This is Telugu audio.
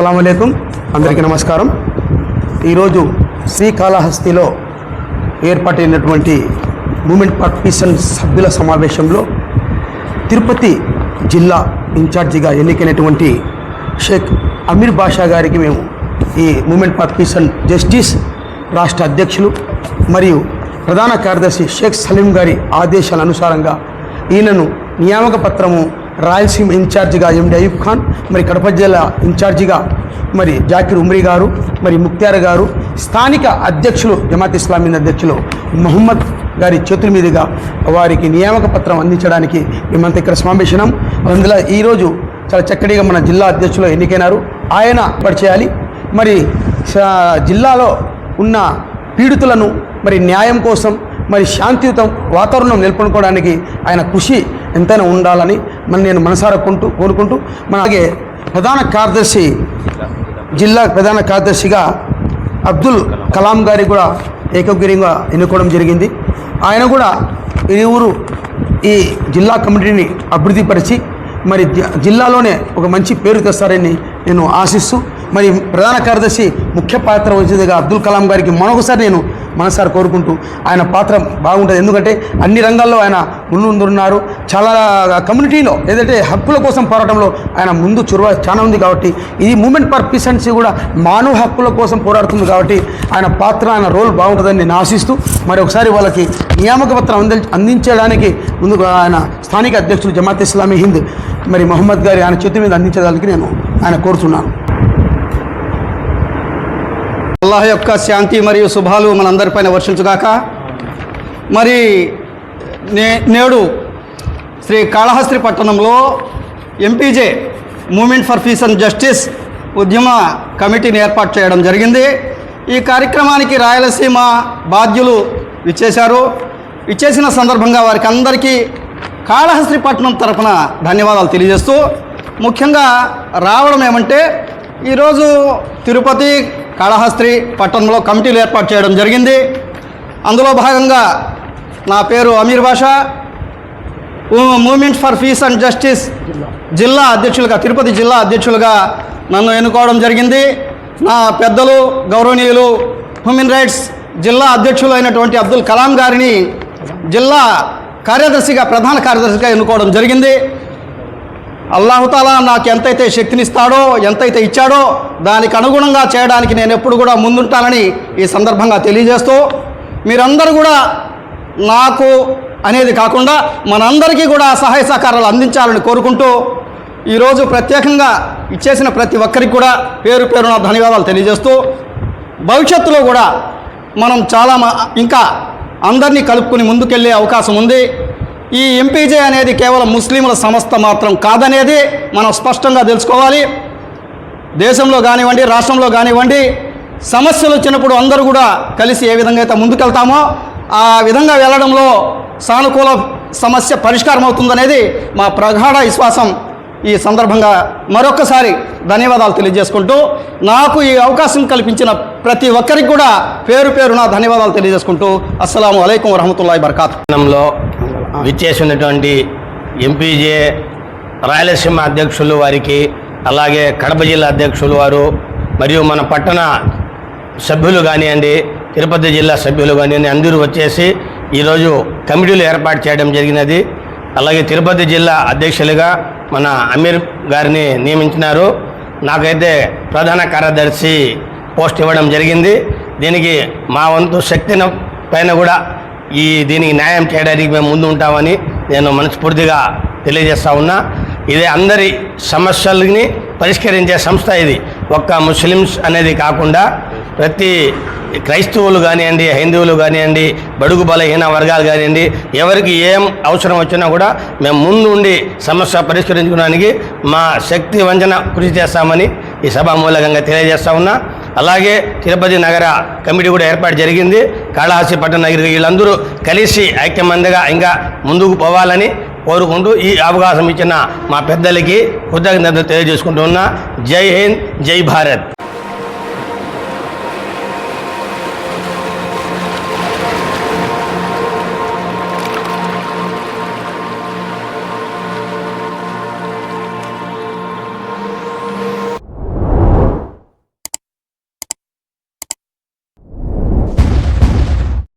అస్సలం అందరికీ నమస్కారం. ఈరోజు శ్రీకాళహస్తిలో ఏర్పాటైనటువంటి మూమెంట్ ఫర్ పీస్ అండ్ సభ్యుల సమావేశంలో తిరుపతి జిల్లా ఇన్ఛార్జిగా ఎన్నికైనటువంటి షేక్ అమీర్ బాషా గారికి మేము ఈ movement for peace and justice రాష్ట్ర అధ్యక్షులు మరియు ప్రధాన కార్యదర్శి షేక్ సలీం గారి ఆదేశాల అనుసారంగా ఈయనను నియామక పత్రము రాయలసీమ ఇన్ఛార్జిగా ఎండి అయూబ్ ఖాన్ మరి కడప జిల్లా ఇన్ఛార్జిగా మరి జాకిర్ ఉమ్రీ గారు మరి ముక్తార్ గారు స్థానిక అధ్యక్షులు జమాత్ ఇస్లామీ అధ్యక్షులు మొహమ్మద్ గారి చేతుల మీదుగా వారికి నియామక పత్రం అందించడానికి మేమంతా ఇక్కడ సమావేశనం. అందులో ఈరోజు చాలా చక్కటిగా మన జిల్లా అధ్యక్షులు ఎన్నికైనారు. ఆయన పరిచేయాలి మరి జిల్లాలో ఉన్న పీడితులను మరి న్యాయం కోసం మరి శాంతియుతం వాతావరణం నెలకొనుకోవడానికి ఆయన కృషి ఎంతైనా ఉండాలని మన నేను మనసారా కొంటూ కోరుకుంటూ మన అలాగే ప్రధాన కార్యదర్శి జిల్లా ప్రధాన కార్యదర్శిగా అబ్దుల్ కలాం గారి కూడా ఏకగ్రీయంగా ఎన్నుకోవడం జరిగింది. ఆయన కూడా ఈ ఊరు ఈ జిల్లా కమిటీని అభివృద్ధిపరిచి మరి జి- జిల్లాలోనే ఒక మంచి పేరు తెస్తారని నేను ఆశిస్తూ మరి ప్రధాన కార్యదర్శి ముఖ్య పాత్ర వచ్చేదిగా అబ్దుల్ కలాం గారికి మరొకసారి నేను మనసారి కోరుకుంటూ ఆయన పాత్ర బాగుంటుంది. ఎందుకంటే అన్ని రంగాల్లో ఆయన ముందున్నారు చాలా కమ్యూనిటీలో ఏదైతే హక్కుల కోసం పోరాటంలో ఆయన ముందు చొరవ చాలా ఉంది కాబట్టి ఇది మూమెంట్ ఫర్ పీస్ అండ్ కూడా మానవ హక్కుల కోసం పోరాడుతుంది కాబట్టి ఆయన పాత్ర ఆయన రోల్ బాగుంటుందని నేను ఆశిస్తూ మరి ఒకసారి వాళ్ళకి నియామక పత్రం అంది అందించడానికి ముందుకు ఆయన స్థానిక అధ్యక్షులు జమాత్ ఇస్లామీ హింద్ మరి మొహమ్మద్ గారి ఆయన చేతి మీద అందించడానికి నేను ఆయన కోరుతున్నాను. అల్లాహ్ యొక్క శాంతి మరియు శుభాలు మనందరిపైన వర్షించుగాక. మరి నే నేడు శ్రీ కాళహస్త్రి పట్టణంలో MPJ movement for peace and justice ఉద్యమ కమిటీని ఏర్పాటు చేయడం జరిగింది. ఈ కార్యక్రమానికి రాయలసీమ బాధ్యులు ఇచ్చేశారు ఇచ్చేసిన సందర్భంగా వారికి అందరికీ కాళహస్త్రి పట్టణం తరఫున ధన్యవాదాలు తెలియజేస్తూ ముఖ్యంగా రావడం ఏమంటే ఈరోజు తిరుపతి కాళహస్త్రి పట్టణంలో కమిటీలు ఏర్పాటు చేయడం జరిగింది. అందులో భాగంగా నా పేరు Ameer Basha. Movement for peace and justice జిల్లా అధ్యక్షులుగా తిరుపతి జిల్లా అధ్యక్షులుగా నన్ను ఎన్నుకోవడం జరిగింది. నా పెద్దలు గౌరవనీయులు హ్యూమన్ రైట్స్ జిల్లా అధ్యక్షులు అయినటువంటి అబ్దుల్ కలాం గారిని జిల్లా కార్యదర్శిగా ప్రధాన కార్యదర్శిగా ఎన్నుకోవడం జరిగింది. అల్లాహుతాలా నాకు ఎంతైతే శక్తినిస్తాడో ఎంతైతే ఇచ్చాడో దానికి అనుగుణంగా చేయడానికి నేను ఎప్పుడు కూడా ముందుంటానని ఈ సందర్భంగా తెలియజేస్తూ మీరందరూ కూడా నాకు అనేది కాకుండా మనందరికీ కూడా సహాయ సహకారాలు అందించాలని కోరుకుంటూ ఈరోజు ప్రత్యేకంగా ఇచ్చేసిన ప్రతి ఒక్కరికి కూడా పేరు పేరున ధన్యవాదాలు తెలియజేస్తూ భవిష్యత్తులో కూడా మనం చాలా మ- ఇంకా అందరినీ కలుపుకుని ముందుకెళ్ళే అవకాశం ఉంది. ఈ ఎంపీజే అనేది కేవలం ముస్లింల సంస్థ మాత్రం కాదనేది మనం స్పష్టంగా తెలుసుకోవాలి. దేశంలో కానివ్వండి రాష్ట్రంలో కానివ్వండి సమస్యలు వచ్చినప్పుడు అందరూ కూడా కలిసి ఏ విధంగా అయితే ముందుకెళ్తామో ఆ విధంగా వెళ్ళడంలో సానుకూల సమస్య పరిష్కారం అవుతుందనేది మా ప్రగాఢ విశ్వాసం. ఈ సందర్భంగా మరొకసారి ధన్యవాదాలు తెలియజేసుకుంటూ నాకు ఈ అవకాశం కల్పించిన ప్రతి ఒక్కరికి కూడా పేరు పేరున ధన్యవాదాలు తెలియజేసుకుంటూ అస్సలం అయికం వరహమతుల్లాhi బర్కాత్లో విచ్చేసినటువంటి ఎంపీజే రాయలసీమ అధ్యక్షులు వారికి అలాగే కడప జిల్లా అధ్యక్షులు వారు మరియు మన పట్టణ సభ్యులు కానివ్వండి తిరుపతి జిల్లా సభ్యులు కానివ్వండి అందరూ వచ్చేసి ఈరోజు కమిటీలు ఏర్పాటు చేయడం జరిగినది. అలాగే తిరుపతి జిల్లా అధ్యక్షులుగా మన అమీర్ గారిని నియమించినారు. నాకైతే ప్రధాన కార్యదర్శి పోస్ట్ ఇవ్వడం జరిగింది. దీనికి మా వంతు శక్తిని పైన కూడా ఈ దీనికి న్యాయం చేయడానికి మేము ముందు ఉంటామని నేను మనస్ఫూర్తిగా తెలియజేస్తా ఉన్నా. ఇది అందరి సమస్యల్ని పరిష్కరించే సంస్థ ఇది. ఒక్క ముస్లిమ్స్ అనేది కాకుండా ప్రతి క్రైస్తవులు కానివ్వండి హిందువులు కానివ్వండి బడుగు బలహీన వర్గాలు కానివ్వండి ఎవరికి ఏం అవసరం వచ్చినా కూడా మేము ముందు ఉండి సమస్య పరిష్కరించుకోవడానికి మా శక్తి వంచన కృషి చేస్తామని ఈ సభ మూలకంగా తెలియజేస్తా ఉన్నా. అలాగే తిరుపతి నగర కమిటీ కూడా ఏర్పాటు జరిగింది. కాళహస్తి పట్టణ నగరి వీళ్ళందరూ కలిసి ఐక్యమందిగా ఇంకా ముందుకు పోవాలని కోరుకుంటూ ఈ అవకాశం ఇచ్చిన మా పెద్దలకి కృతజ్ఞతలు తెలియజేసుకుంటూ ఉన్నా. జై హింద్ జై భారత్.